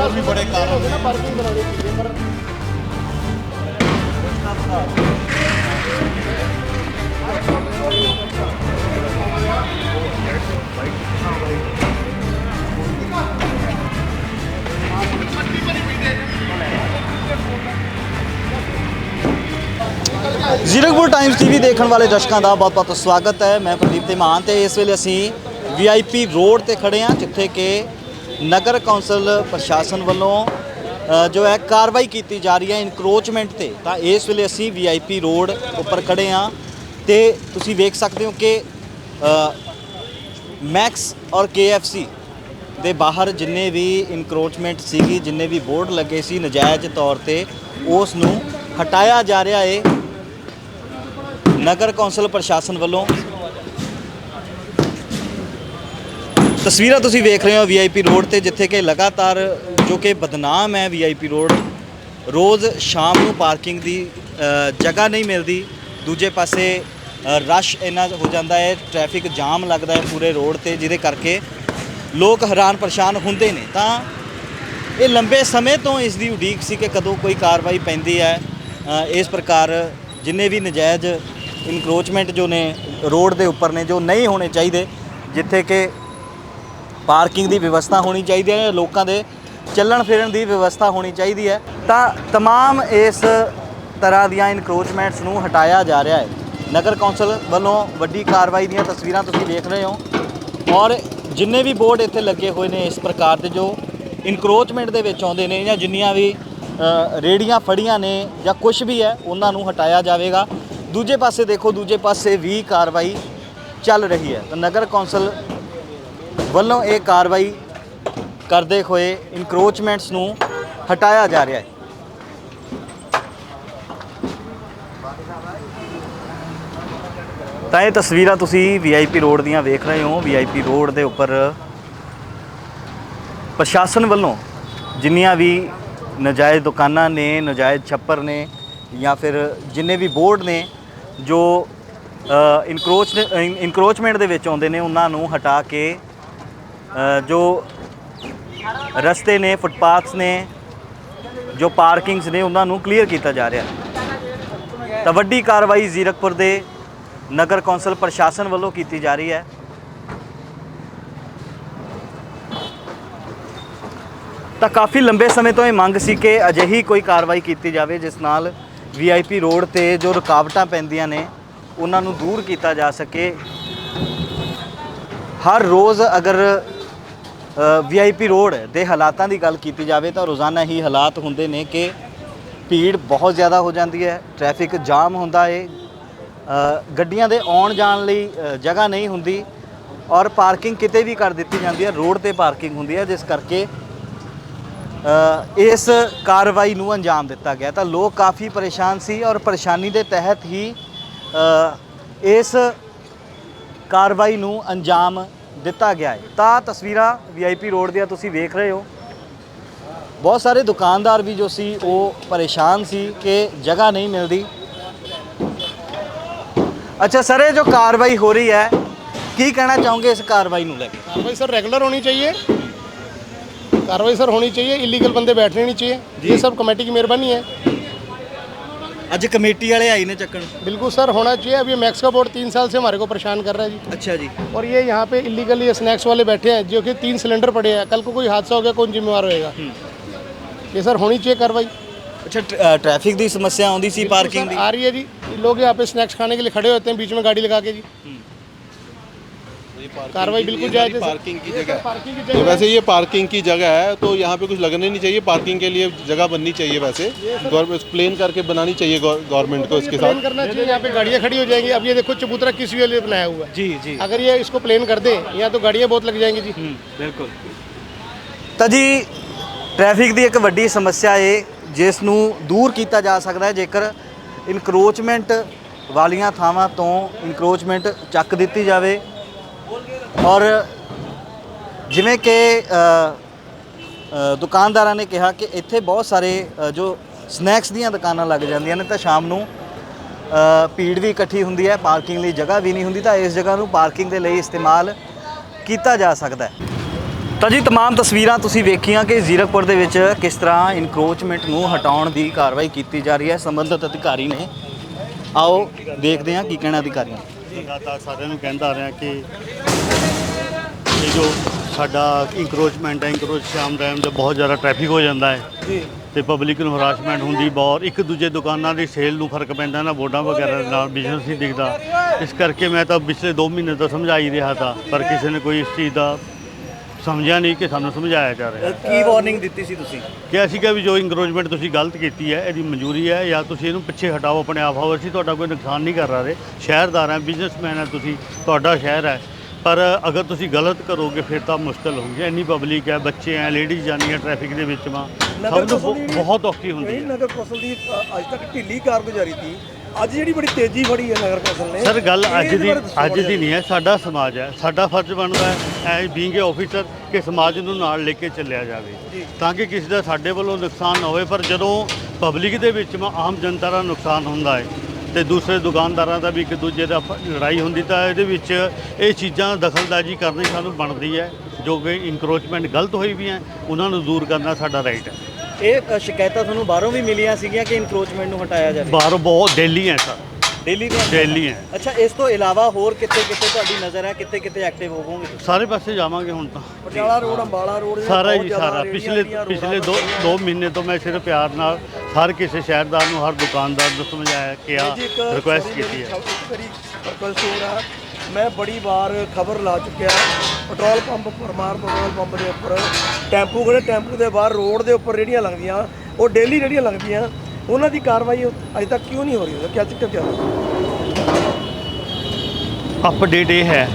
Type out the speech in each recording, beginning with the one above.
ਹੋਰ ਵੀ ਬੜੇ ਕਾਰਨ ਨਾ। ਪਾਰਕਿੰਗ ਬਣਾਉਣੀ ਚਾਹੀਦੀ ਪਰ ਜ਼ੀਰਕਪੁਰ ਟਾਈਮਸ ਟੀਵੀ ਦੇਖਣ ਵਾਲੇ ਦਰਸ਼ਕਾਂ ਦਾ ਬਹੁਤ-ਬਹੁਤ ਸਵਾਗਤ ਹੈ। ਮੈਂ ਪ੍ਰਦੀਪ ਧੀਮਾਨ ਤੇ ਇਸ ਵੇਲੇ ਅਸੀਂ ਵੀਆਈਪੀ ਰੋਡ ਤੇ ਖੜੇ ਹਾਂ, ਜਿੱਥੇ ਕਿ ਨਗਰ ਕੌਂਸਲ ਪ੍ਰਸ਼ਾਸਨ ਵੱਲੋਂ ਜੋ ਹੈ ਕਾਰਵਾਈ ਕੀਤੀ ਜਾ ਰਹੀ ਹੈ ਇਨਕਰੋਚਮੈਂਟ ਤੇ, ਤਾਂ ਇਸ ਵੇਲੇ ਅਸੀਂ ਵੀਆਈਪੀ ਰੋਡ ਉੱਪਰ ਖੜੇ ਹਾਂ ਤੇ ਤੁਸੀਂ ਵੇਖ ਸਕਦੇ ਹੋ ਕਿ ਮੈਕਸ ਔਰ KFC ਦੇ ਬਾਹਰ ਜਿੰਨੇ ਵੀ ਇਨਕਰੋਚਮੈਂਟ ਸੀਗੀ, ਜਿੰਨੇ ਵੀ ਬੋਰਡ ਲੱਗੇ ਸੀ ਨਜਾਇਜ਼ ਤੌਰ ਤੇ, ਉਸ ਨੂੰ ਹਟਾਇਆ ਜਾ ਰਿਹਾ ਏ। ਨਗਰ ਕੌਂਸਲ ਪ੍ਰਸ਼ਾਸਨ ਵੱਲੋਂ ਤਸਵੀਰਾਂ ਤੁਸੀਂ ਵੇਖ ਰਹੇ ਹੋ ਵੀਆਈਪੀ ਰੋਡ ਤੇ, ਜਿੱਥੇ ਕਿ ਲਗਾਤਾਰ ਜੋ ਕਿ ਬਦਨਾਮ ਹੈ ਵੀਆਈਪੀ ਰੋਡ, ਰੋਜ਼ ਸ਼ਾਮ ਨੂੰ ਪਾਰਕਿੰਗ ਦੀ ਜਗ੍ਹਾ ਨਹੀਂ ਮਿਲਦੀ। ਦੂਜੇ ਪਾਸੇ ਰਸ਼ ਇੰਨਾ ਹੋ ਜਾਂਦਾ ਹੈ, ਟ੍ਰੈਫਿਕ ਜਾਮ ਲੱਗਦਾ ਹੈ ਪੂਰੇ ਰੋਡ ਤੇ, ਜਿਹਦੇ ਕਰਕੇ ਲੋਕ ਹੈਰਾਨ ਪਰੇਸ਼ਾਨ ਹੁੰਦੇ ਨੇ। ਤਾਂ ਇਹ ਲੰਬੇ ਸਮੇਂ ਤੋਂ ਇਸ ਦੀ ਉਡੀਕ ਸੀ ਕਿ ਕਦੋਂ ਕੋਈ ਕਾਰਵਾਈ ਪੈਂਦੀ ਹੈ। ਇਸ ਪ੍ਰਕਾਰ ਜਿੰਨੇ ਵੀ ਨਜਾਇਜ਼ ਇਨਕਰੋਚਮੈਂਟ ਜੋ ਨੇ ਰੋਡ ਦੇ ਉੱਪਰ ਨੇ, ਜੋ ਨਹੀਂ ਹੋਣੇ ਚਾਹੀਦੇ, ਜਿੱਥੇ ਕਿ ਪਾਰਕਿੰਗ ਦੀ ਵਿਵਸਥਾ ਹੋਣੀ ਚਾਹੀਦੀ ਹੈ ਲੋਕਾਂ ਦੇ ਚੱਲਣ ਫਿਰਨ ਦੀ ਵਿਵਸਥਾ ਹੋਣੀ ਚਾਹੀਦੀ ਹੈ ਤਾਂ तमाम ਇਸ ਤਰ੍ਹਾਂ ਦੀਆਂ ਇਨਕਰੋਚਮੈਂਟਸ ਨੂੰ ਹਟਾਇਆ ਜਾ ਰਿਹਾ ਹੈ ਨਗਰ ਕੌਂਸਲ ਵੱਲੋਂ ਵੱਡੀ ਕਾਰਵਾਈ ਦੀਆਂ ਤਸਵੀਰਾਂ ਤੁਸੀਂ ਵੇਖ ਰਹੇ ਹੋ ਔਰ ਜਿੰਨੇ ਵੀ ਬੋਰਡ ਇੱਥੇ ਲੱਗੇ ਹੋਏ ਨੇ ਇਸ ਪ੍ਰਕਾਰ ਦੇ ਜੋ ਇਨਕਰੋਚਮੈਂਟ ਦੇ ਵਿੱਚ ਆਉਂਦੇ ਨੇ ਜਾਂ ਜਿੰਨੀਆਂ ਵੀ ਅ, ਰੇੜੀਆਂ ਫੜੀਆਂ ਨੇ ਜਾਂ ਕੁਝ ਵੀ ਹੈ ਉਹਨਾਂ ਨੂੰ ਹਟਾਇਆ ਜਾਵੇਗਾ ਦੂਜੇ ਪਾਸੇ ਦੇਖੋ ਦੂਜੇ ਪਾਸੇ ਵੀ ਕਾਰਵਾਈ ਚੱਲ ਰਹੀ ਹੈ ਤਾਂ ਨਗਰ ਕੌਂਸਲ ਵੱਲੋਂ ਇਹ ਕਾਰਵਾਈ ਕਰਦੇ ਹੋਏ ਇਨਕਰੋਚਮੈਂਟਸ ਨੂੰ ਹਟਾਇਆ ਜਾ ਰਿਹਾ ਹੈ। ਤਾਂ ਇਹ ਤਸਵੀਰਾਂ ਤੁਸੀਂ ਵੀਆਈਪੀ ਰੋਡ ਦੀਆਂ ਵੇਖ ਰਹੇ ਹੋ। ਵੀਆਈਪੀ ਰੋਡ ਦੇ ਉੱਪਰ ਪ੍ਰਸ਼ਾਸਨ ਵੱਲੋਂ ਜਿੰਨੀਆਂ ਵੀ ਨਜਾਇਜ਼ ਦੁਕਾਨਾਂ ਨੇ, ਨਜਾਇਜ਼ ਛੱਪਰ ਨੇ ਜਾਂ ਫਿਰ ਜਿੰਨੇ ਵੀ ਬੋਰਡ ਨੇ ਜੋ ਇਨਕਰੋਚ ਇਨਕਰੋਚਮੈਂਟ ਦੇ ਵਿੱਚ ਆਉਂਦੇ ਨੇ, ਉਹਨਾਂ ਨੂੰ ਹਟਾ ਕੇ ਜੋ ਰਸਤੇ ਨੇ ਫੁੱਟਪਾਥਸ ਨੇ, ਜੋ ਪਾਰਕਿੰਗਸ ਨੇ, ਉਹਨਾਂ ਨੂੰ ਕਲੀਅਰ ਕੀਤਾ ਜਾ ਰਿਹਾ। ਤਾਂ ਵੱਡੀ ਕਾਰਵਾਈ ਜ਼ੀਰਕਪੁਰ ਦੇ ਨਗਰ ਕੌਂਸਲ ਪ੍ਰਸ਼ਾਸਨ ਵੱਲੋਂ ਕੀਤੀ ਜਾ ਰਹੀ ਹੈ। ਤਾਂ ਕਾਫੀ ਲੰਬੇ ਸਮੇਂ ਤੋਂ ਇਹ ਮੰਗ ਸੀ ਕਿ ਅਜਿਹੀ ਕੋਈ ਕਾਰਵਾਈ ਕੀਤੀ ਜਾਵੇ, ਜਿਸ ਨਾਲ ਵੀਆਈਪੀ ਰੋਡ ਤੇ ਜੋ ਰੁਕਾਵਟਾਂ ਪੈਂਦੀਆਂ ਨੇ, ਉਹਨਾਂ ਨੂੰ ਦੂਰ ਕੀਤਾ ਜਾ ਸਕੇ। ਹਰ ਰੋਜ਼ ਅਗਰ ਵੀਆਈਪੀ ਰੋਡ ਦੇ ਹਾਲਾਤਾਂ ਦੀ ਗੱਲ ਕੀਤੀ ਜਾਵੇ ਤਾਂ ਰੋਜ਼ਾਨਾ ਹੀ ਹਾਲਾਤ ਹੁੰਦੇ ਨੇ ਕਿ ਭੀੜ ਬਹੁਤ ਜ਼ਿਆਦਾ ਹੋ ਜਾਂਦੀ ਹੈ ਟ੍ਰੈਫਿਕ ਜਾਮ ਹੁੰਦਾ ਏ। ਗੱਡੀਆਂ ਦੇ ਆਉਣ ਜਾਣ ਲਈ ਜਗ੍ਹਾ ਨਹੀਂ ਹੁੰਦੀ ਔਰ ਪਾਰਕਿੰਗ ਕਿਤੇ ਵੀ ਕਰ ਦਿੱਤੀ ਜਾਂਦੀ ਹੈ, ਰੋਡ ਤੇ ਪਾਰਕਿੰਗ ਹੁੰਦੀ ਹੈ, ਜਿਸ ਕਰਕੇ ਇਸ ਕਾਰਵਾਈ ਨੂੰ ਅੰਜਾਮ ਦਿੱਤਾ ਗਿਆ। ਤਾਂ ਲੋਕ ਕਾਫੀ ਪਰੇਸ਼ਾਨ ਸੀ ਔਰ ਪਰੇਸ਼ਾਨੀ ਦੇ ਤਹਿਤ ਹੀ ਇਸ ਕਾਰਵਾਈ ਨੂੰ ਅੰਜਾਮ ਦਿੱਤਾ ਗਿਆ ਹੈ ਤਾਂ ਤਸਵੀਰਾਂ ਵੀਆਈਪੀ ਰੋਡ ਦੀਆਂ ਤੁਸੀਂ ਵੇਖ ਰਹੇ ਹੋ ਬਹੁਤ ਸਾਰੇ ਦੁਕਾਨਦਾਰ ਵੀ ਜੋ ਸੀ ਉਹ ਪਰੇਸ਼ਾਨ ਸੀ ਕਿ ਜਗ੍ਹਾ ਨਹੀਂ ਮਿਲਦੀ ਅੱਛਾ ਸਰ ਇਹ ਜੋ ਕਾਰਵਾਈ ਹੋ ਰਹੀ ਹੈ ਕੀ ਕਹਿਣਾ ਚਾਹੋਗੇ ਇਸ ਕਾਰਵਾਈ ਨੂੰ ਲੈ ਕੇ कार्रवाई सर रेगुलर होनी चाहिए कार्रवाई सर होनी चाहिए इलीगल बंदे बैठने नहीं चाहिए ये सब कमेटी की मेहरबानी है ਅੱਜ ਕਮੇਟੀ ਵਾਲੇ ਆਏ ਨੇ ਚੱਕਣ बिल्कुल सर होना चाहिए अब ये मैक्स का बोर्ड तीन साल से हमारे को परेशान कर रहा है जी ਅੱਛਾ ਜੀ और ये यहाँ पे इलीगल ये स्नैक्स वाले बैठे हैं जो कि तीन सिलेंडर पड़े हैं कल को कोई हादसा हो गया कौन जिम्मेवार होएगा ये सर होनी चाहिए कार्रवाई ਅੱਛਾ ਟ- ਅ, ਟ੍ਰੈਫਿਕ ਦੀ ਸਮੱਸਿਆ ਆਉਂਦੀ ਸੀ ਪਾਰਕਿੰਗ सर, ਦੀ आ रही है जी लोग यहाँ पे स्नैक्स खाने के लिए खड़े होते हैं बीच में गाड़ी लगा के जी कार्रवाई बिल्कुल जायज है सर। पार्किंग की जगह है। पार्किंग की तो जगह वैसे ये पार्किंग की जगह है तो यहाँ पे कुछ लगने नहीं चाहिए पार्किंग के लिए जगह बननी चाहिए वैसे गवर्नमेंट प्लेन करके बनानी चाहिए गवर्नमेंट को इसके प्लेन साथ करना चाहिए यहाँ पे गाड़ियाँ खड़ी हो जाएंगी अब ये देखो चबूतरा किस लिए लिए बनाया हुआ है ਜੀ ਜੀ अगर ये इसको प्लेन कर दे यहाँ तो गाड़ियाँ बहुत लग जाएंगी जी ਬਿਲਕੁਲ ਤਾਂ ਜੀ ਟ੍ਰੈਫਿਕ ਦੀ ਇੱਕ ਵੱਡੀ ਸਮੱਸਿਆ ਹੈ ਜਿਸ ਨੂੰ ਦੂਰ ਕੀਤਾ ਜਾ ਸਕਦਾ ਹੈ ਜੇਕਰ ਇਨਕਰੋਚਮੈਂਟ ਵਾਲੀਆਂ ਥਾਵਾਂ ਤੋਂ ਇਨਕਰੋਚਮੈਂਟ ਚੱਕ ਦਿੱਤੀ ਜਾਵੇ ਔਰ ਜਿਵੇਂ ਕਿ ਅ, ਅ, ਦੁਕਾਨਦਾਰਾਂ ਨੇ ਕਿਹਾ ਕਿ ਇੱਥੇ ਬਹੁਤ ਸਾਰੇ ਅ, ਜੋ ਸਨੈਕਸ ਦੀਆਂ ਦੁਕਾਨਾਂ ਲੱਗ ਜਾਂਦੀਆਂ ਨੇ ਤਾਂ ਸ਼ਾਮ ਨੂੰ ਅ, ਭੀੜ ਵੀ ਇਕੱਠੀ ਹੁੰਦੀ ਹੈ ਪਾਰਕਿੰਗ ਲਈ ਜਗ੍ਹਾ ਵੀ ਨਹੀਂ ਹੁੰਦੀ ਤਾਂ ਇਸ ਜਗ੍ਹਾ ਨੂੰ ਪਾਰਕਿੰਗ ਦੇ ਲਈ ਇਸਤੇਮਾਲ ਕੀਤਾ ਜਾ ਸਕਦਾ ਹੈ ਤਾਂ ਜੀ तमाम ਤਸਵੀਰਾਂ ਤੁਸੀਂ ਵੇਖੀਆਂ ਕਿ ਜ਼ੀਰਕਪੁਰ ਦੇ ਵਿੱਚ ਕਿਸ ਤਰ੍ਹਾਂ ਇਨਕਰੋਚਮੈਂਟ ਨੂੰ ਹਟਾਉਣ ਦੀ ਕਾਰਵਾਈ ਕੀਤੀ ਜਾ ਰਹੀ ਹੈ ਸੰਬੰਧਿਤ ਅਧਿਕਾਰੀ ਨੇ ਆਓ ਦੇਖਦੇ ਹਾਂ ਕੀ ਕਹਿਣਾ ਅਧਿਕਾਰੀਆਂ ਦਾ। ਲਗਾਤਾਰ ਸਾਰਿਆਂ ਨੂੰ ਕਹਿੰਦਾ ਰਿਹਾ ਕਿ ਇਹ ਜੋ ਸਾਡਾ ਇੰਕਰੋਚਮੈਂਟ ਹੈ ਇੰਕਰੋਚ ਸ਼ਾਮ ਟਾਈਮ ਤੇ ਬਹੁਤ ਜ਼ਿਆਦਾ ਟ੍ਰੈਫਿਕ ਹੋ ਜਾਂਦਾ ਹੈ ਜੀ। ਤੇ ਪਬਲਿਕ ਨੂੰ ਹਰਾਸਮੈਂਟ ਹੁੰਦੀ ਬਹੁਤ। ਇੱਕ ਦੂਜੇ ਦੁਕਾਨਾਂ ਦੀ ਸੇਲ ਨੂੰ ਫ਼ਰਕ ਪੈਂਦਾ ਨਾ ਬੋਰਡਾਂ ਵਗੈਰਾ ਦੇ ਨਾਲ ਬਿਜ਼ਨਸ ਨਹੀਂ ਦਿਖਦਾ। ਇਸ ਕਰਕੇ ਮੈਂ ਤਾਂ ਪਿਛਲੇ 2 ਮਹੀਨੇ ਤੋਂ ਸਮਝਾ ਹੀ ਰਿਹਾ था ਪਰ ਕਿਸੇ ਨੇ ਕੋਈ ਇਸ ਚੀਜ਼ ਦਾ ਸਮਝਿਆ ਨਹੀਂ ਕਿ ਸਾਨੂੰ ਸਮਝਾਇਆ ਜਾ ਰਿਹਾ। ਕੀ ਵਾਰਨਿੰਗ ਦਿੱਤੀ ਸੀ ਤੁਸੀਂ? ਕਿ ਅਸੀਂ ਕਿਹਾ ਵੀ ਜੋ ਇੰਕਰੋਚਮੈਂਟ ਤੁਸੀਂ ਗਲਤ ਕੀਤੀ ਹੈ ਇਹਦੀ ਮਨਜ਼ੂਰੀ ਹੈ ਜਾਂ ਤੁਸੀਂ ਇਹਨੂੰ ਪਿੱਛੇ ਹਟਾਓ ਆਪਣੇ ਆਪ ਹੋ ਅਸੀਂ ਤੁਹਾਡਾ ਕੋਈ ਨੁਕਸਾਨ ਨਹੀਂ ਕਰ ਰਹੇ ਸ਼ਹਿਰਦਾਰ ਹੈ ਬਿਜ਼ਨਸਮੈਨ ਹੈ ਤੁਸੀਂ ਤੁਹਾਡਾ ਸ਼ਹਿਰ ਹੈ। ਪਰ ਅਗਰ ਤੁਸੀਂ ਗਲਤ ਕਰੋਗੇ ਫਿਰ ਤਾਂ ਮੁਸ਼ਕਲ ਹੋਊਗੀ। ਇੰਨੀ ਪਬਲਿਕ ਹੈ ਬੱਚੇ ਹੈ ਲੇਡੀਜ਼ ਜਾਂਦੀਆਂ ਟ੍ਰੈਫਿਕ ਦੇ ਵਿੱਚ ਮਾ ਸਭ ਨੂੰ ਬਹੁ- ਬਹੁਤ ਔਖੀ ਹੁੰਦੀ ਹੈ। ਨਗਰ ਕੌਂਸਲ ਦੀ ਅ, ਅੱਜ ਤੱਕ ਢਿੱਲੀ ਕਾਰਗੁਜ਼ਾਰੀ ਸੀ। ਅੱਜ ਜਿਹੜੀ ਬੜੀ ਤੇਜ਼ੀ ਫੜੀ ਹੈ ਨਗਰ ਕੌਂਸਲ ਨੇ ਸਰ ਗੱਲ ਅੱਜ ਇਹਦੇ ਦੀ ਬਾਰੇ ਦੱਸੋ ਅੱਜ ਦੀ ਨਹੀਂ ਹੈ ਸਾਡਾ ਸਮਾਜ ਹੈ। ਸਾਡਾ ਫਰਜ਼ ਬਣਦਾ ਹੈ ਐ ਬੀਇੰਗ ਏ ਆਫੀਸਰ ਕਿ ਸਮਾਜ ਨੂੰ ਨਾਲ ਲੈ ਕੇ ਚੱਲਿਆ ਜਾਵੇ। ਤਾਂ ਕਿ ਕਿਸੇ ਦਾ ਸਾਡੇ ਵੱਲੋਂ ਨੁਕਸਾਨ ਨਾ ਹੋਵੇ ਪਰ ਜਦੋਂ ਪਬਲਿਕ ਦੇ ਵਿੱਚ ਆਮ ਜਨਤਾ ਦਾ ਨੁਕਸਾਨ ਹੁੰਦਾ ਹੈ ਤੇ ਦੂਸਰੇ ਦੁਕਾਨਦਾਰਾਂ ਦਾ ਵੀ ਇੱਕ ਦੂਜੇ ਦਾ ਲੜਾਈ ਹੁੰਦੀ ਤਾਂ ਇਹਦੇ ਵਿੱਚ ਇਹ ਚੀਜ਼ਾਂ ਦਖਲਅੰਦਾਜ਼ੀ ਕਰਨੀ ਸਾਨੂੰ ਬਣਦੀ ਹੈ ਜੋ ਕਿ ਇਨਕਰੋਚਮੈਂਟ ਗਲਤ ਹੋਈ ਵੀ ਹੈ ਉਹਨਾਂ ਨੂੰ ਦੂਰ ਕਰਨਾ ਸਾਡਾ ਰਾਈਟ ਹੈ। ਇਹ ਸ਼ਿਕਾਇਤਾਂ ਤੁਹਾਨੂੰ ਬਾਹਰੋਂ ਵੀ ਮਿਲੀਆਂ ਸੀਗੀਆਂ ਕਿ ਇਨਕਰੋਚਮੈਂਟ ਨੂੰ ਹਟਾਇਆ ਜਾਵੇ? ਬਾਹਰੋਂ ਬਹੁਤ ਦਿੱਲੀ ਹੈ ਸਰ। ਦਿੱਲੀ ਦੇ ਦਿੱਲੀ ਹੈ। ਅੱਛਾ ਇਸ ਤੋਂ ਇਲਾਵਾ ਹੋਰ ਕਿੱਥੇ ਕਿੱਥੇ ਤੁਹਾਡੀ ਨਜ਼ਰ ਹੈ? ਕਿੱਥੇ ਕਿੱਥੇ ਐਕਟਿਵ ਹੋਵੋਗੇ? ਸਾਰੇ ਪਾਸੇ ਜਾਵਾਂਗੇ ਹੁਣ ਤਾਂ। ਪਟਿਆਲਾ ਰੋਡ ਅੰਬਾਲਾ ਰੋਡ ਸਾਰਾ ਬਹੁਤ ਜੀ ਜ਼ਿਆਦਾ ਸਾਰਾ। ਰੇਹੜੀਆਂ ਪਿਛਲੇ ਦੀਆਂ, ਪਿਛਲੇ ਦੋ ਬਣੀਆਂ। ਦੋ ਮਹੀਨੇ ਤੋਂ ਮੈਂ ਸਿਰਫ ਪਿਆਰ ਨਾਲ ਹਰ ਕਿਸੇ ਸ਼ਹਿਰਦਾਰ ਨੂੰ ਹਰ ਦੁਕਾਨਦਾਰ ਨੂੰ ਸਮਝਾਇਆ ਕਿਹਾ ਜੀ, ਇੱਕ ਰਿਕੁਐਸਟ ਕੀਤੀ ਹੈ। ਇੱਕ ਹੋ ਰਿਹਾ ਮੈਂ ਬੜੀ ਵਾਰ ਖਬਰ ਲਾ ਚੁੱਕਿਆ। Petrol pump Parmar petrol pump ਦੇ ਉੱਪਰ। ਟੈਂਪੂ ਖੜੇ ਟੈਂਪੂ ਦੇ ਬਾਹਰ ਰੋਡ ਦੇ ਉੱਪਰ ਰੇੜੀਆਂ ਲੱਗਦੀਆਂ। ਉਹ ਡੇਲੀ ਰੇੜੀਆਂ ਲੱਗਦੀਆਂ। ਉਹਨਾਂ ਦੀ ਕਾਰਵਾਈ ਅਜੇ ਤੱਕ ਕਿਉਂ ਨਹੀਂ ਹੋ ਰਹੀ? ਉਹਦਾ ਕਿਆ ਚੱਕਰ ਕਿਆ ਅਪਡੇਟ ਇਹ ਹੈ।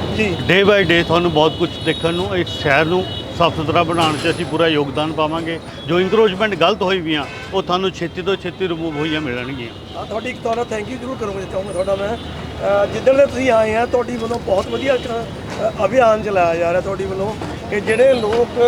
ਡੇ ਬਾਈ ਡੇ ਤੁਹਾਨੂੰ ਬਹੁਤ ਕੁਝ ਦੇਖਣ ਨੂੰ ਇਸ ਸ਼ਹਿਰ ਨੂੰ ਸਾਫ਼ ਸੁਥਰਾ ਬਣਾਉਣ 'ਚ ਅਸੀਂ ਪੂਰਾ ਯੋਗਦਾਨ ਪਾਵਾਂਗੇ। ਜੋ ਇਨਕਰੋਚਮੈਂਟ ਗਲਤ ਹੋਈ ਵੀਆਂ ਉਹ ਤੁਹਾਨੂੰ ਛੇਤੀ ਤੋਂ ਛੇਤੀ ਰਿਮੂਵ ਹੋਈਆਂ ਮਿਲਣਗੀਆਂ। ਆ ਤੁਹਾਡੀ ਇੱਕ ਤੁਹਾਡਾ ਥੈਂਕ ਯੂ ਜ਼ਰੂਰ ਕਰੂੰਗਾ ਚਾਹੂੰਗਾ ਤੁਹਾਡਾ ਮੈਂ। ਜਿੱਦਣ ਦੇ ਤੁਸੀਂ ਆਏ ਆ ਤੁਹਾਡੀ ਵੱਲੋਂ ਬਹੁਤ ਵਧੀਆ ਅਭਿਆਨ ਚਲਾਇਆ ਜਾ ਰਿਹਾ ਤੁਹਾਡੀ ਵੱਲੋਂ ਕਿ ਜਿਹੜੇ ਲੋਕ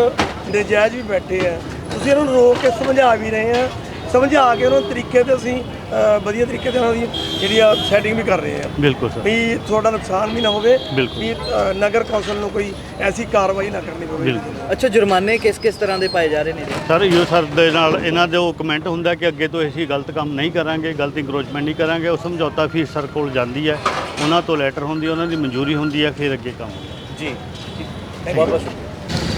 ਨਜਾਇਜ਼ ਵੀ ਬੈਠੇ ਆ ਤੁਸੀਂ ਇਹਨਾਂ ਨੂੰ ਰੋਕ ਕੇ ਸਮਝਾ ਵੀ ਰਹੇ ਆ ਸਮਝਾ ਕੇ ਉਹਨਾਂ ਨੂੰ ਤਰੀਕੇ ਤੇ ਅਸੀਂ ਅ, ਵਧੀਆ ਤਰੀਕੇ ਤੇ ਉਹਨਾਂ ਦੀ ਜਿਹੜੀ ਆ ਸੈਟਿੰਗ ਵੀ ਕਰ ਰਹੇ ਆ ਬਿਲਕੁਲ ਸਰ। ਵੀ ਤੁਹਾਡਾ ਨੁਕਸਾਨ ਵੀ ਨਾ ਹੋਵੇ ਬਿਲਕੁਲ। ਵੀ ਅ, ਨਗਰ ਕੌਂਸਲ ਨੂੰ ਕੋਈ ਐਸੀ ਕਾਰਵਾਈ ਨਾ ਕਰਨੀ ਪਵੇ। ਬਿਲਕੁਲ। ਅੱਛਾ ਜੁਰਮਾਨੇ ਕਿਸ ਕਿਸ ਤਰ੍ਹਾਂ ਦੇ ਪਾਏ ਜਾ ਰਹੇ ਨੇ ਜੀ? ਸਰ ਯੋ ਸਰ ਦੇ ਨਾਲ ਇਹਨਾਂ ਦੇ ਉਹ ਕਮੈਂਟ ਹੁੰਦਾ ਕਿ ਅੱਗੇ ਤੋਂ ਅਸੀਂ ਗਲਤ ਕੰਮ ਨਹੀਂ ਕਰਾਂਗੇ ਗਲਤ ਇਨਕਰੋਚਮੈਂਟ ਨਹੀਂ ਕਰਾਂਗੇ। ਉਹ ਸਮਝੌਤਾ ਫੀਸ ਸਰ ਕੋਲ ਜਾਂਦੀ ਹੈ। ਉਹਨਾਂ ਤੋਂ ਲੈਟਰ ਹੁੰਦੀ ਹੈ ਉਹਨਾਂ ਦੀ ਮਨਜ਼ੂਰੀ ਹੁੰਦੀ ਹੈ ਫਿਰ ਅੱਗੇ ਕੰਮ ਹੁੰਦਾ। ਜੀ। ਬਹੁਤ ਬਹੁਤ ਸ਼ੁਕਰੀਆ।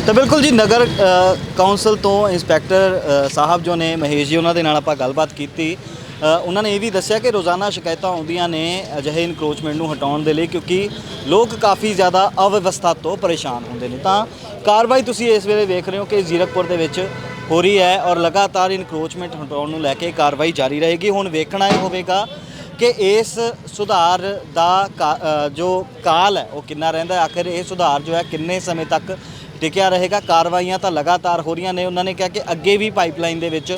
ਤਾਂ ਬਿਲਕੁਲ ਜੀ ਨਗਰ ਅ, ਕੌਂਸਲ ਤੋਂ ਇੰਸਪੈਕਟਰ ਸਾਹਿਬ ਜੋ ਨੇ ਮਹੇਸ਼ ਜੀ ਉਹਨਾਂ ਦੇ ਨਾਲ ਆਪਾਂ ਗੱਲਬਾਤ ਕੀਤੀ। ਉਹਨਾਂ ਨੇ ਇਹ ਵੀ ਦੱਸਿਆ ਕਿ ਰੋਜ਼ਾਨਾ ਸ਼ਿਕਾਇਤਾਂ ਆਉਂਦੀਆਂ ਨੇ ਅਜਿਹੇ ਇਨਕਰੋਚਮੈਂਟ ਨੂੰ ਹਟਾਉਣ ਦੇ ਲਈ ਕਿਉਂਕਿ ਲੋਕ ਕਾਫੀ ਜ਼ਿਆਦਾ ਅਵਿਵਸਥਾ ਤੋਂ ਪਰੇਸ਼ਾਨ ਹੁੰਦੇ ਨੇ। ਤਾਂ ਕਾਰਵਾਈ ਤੁਸੀਂ ਇਸ ਵੇਲੇ ਵੇਖ ਰਹੇ ਹੋ ਕਿ ਜ਼ੀਰਕਪੁਰ ਦੇ ਵਿੱਚ ਹੋ ਰਹੀ ਹੈ ਔਰ ਲਗਾਤਾਰ ਇਨਕਰੋਚਮੈਂਟ ਹਟਾਉਣ ਨੂੰ ਲੈ ਕੇ ਕਾਰਵਾਈ ਜਾਰੀ ਰਹੇਗੀ। ਹੁਣ ਵੇਖਣਾ ਇਹ ਹੋਵੇਗਾ ਕਿ ਇਸ ਸੁਧਾਰ ਦਾ ਕਾ- ਜੋ ਕਾਲ ਹੈ ਉਹ ਕਿੰਨਾ ਰਹਿੰਦਾ ਆਖਿਰ ਇਹ ਸੁਧਾਰ ਜੋ ਹੈ ਕਿੰਨੇ ਸਮੇਂ ਤੱਕ ਟਿਕਿਆ ਰਹੇਗਾ। ਕਾਰਵਾਈਆਂ ਤਾਂ ਲਗਾਤਾਰ ਹੋ ਰਹੀਆਂ ਨੇ। ਉਹਨਾਂ ਨੇ ਕਿਹਾ ਕਿ ਅੱਗੇ ਵੀ ਪਾਈਪਲਾਈਨ ਦੇ ਵਿੱਚ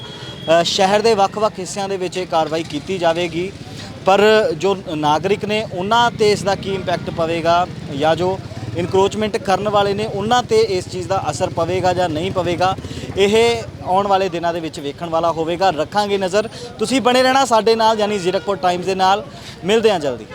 ਸ਼ਹਿਰ ਦੇ ਵੱਖ-ਵੱਖ ਹਿੱਸਿਆਂ ਦੇ ਵਿੱਚ ਇਹ ਕਾਰਵਾਈ ਕੀਤੀ ਜਾਵੇਗੀ। ਪਰ ਜੋ ਨਾਗਰਿਕ ਨੇ, ਉਹਨਾਂ ਤੇ ਇਸ ਦਾ ਕੀ ਇੰਪੈਕਟ ਪਵੇਗਾ ਜਾਂ ਜੋ ਇਨਕਰੋਚਮੈਂਟ ਕਰਨ ਵਾਲੇ ਨੇ, ਉਹਨਾਂ ਤੇ ਇਸ ਚੀਜ਼ ਦਾ ਅਸਰ ਪਵੇਗਾ ਜਾਂ ਨਹੀਂ ਪਵੇਗਾ, ਇਹ ਆਉਣ ਵਾਲੇ ਦਿਨਾਂ ਦੇ ਵਿੱਚ ਵੇਖਣ ਵਾਲਾ ਹੋਵੇਗਾ। ਰੱਖਾਂਗੇ ਨਜ਼ਰ। ਤੁਸੀਂ ਬਣੇ ਰਹਿਣਾ ਸਾਡੇ ਨਾਲ, ਯਾਨੀ ਜ਼ੀਰਕਪੁਰ ਟਾਈਮਜ਼ ਦੇ ਨਾਲ। ਮਿਲਦੇ ਹਾਂ ਜਲਦੀ।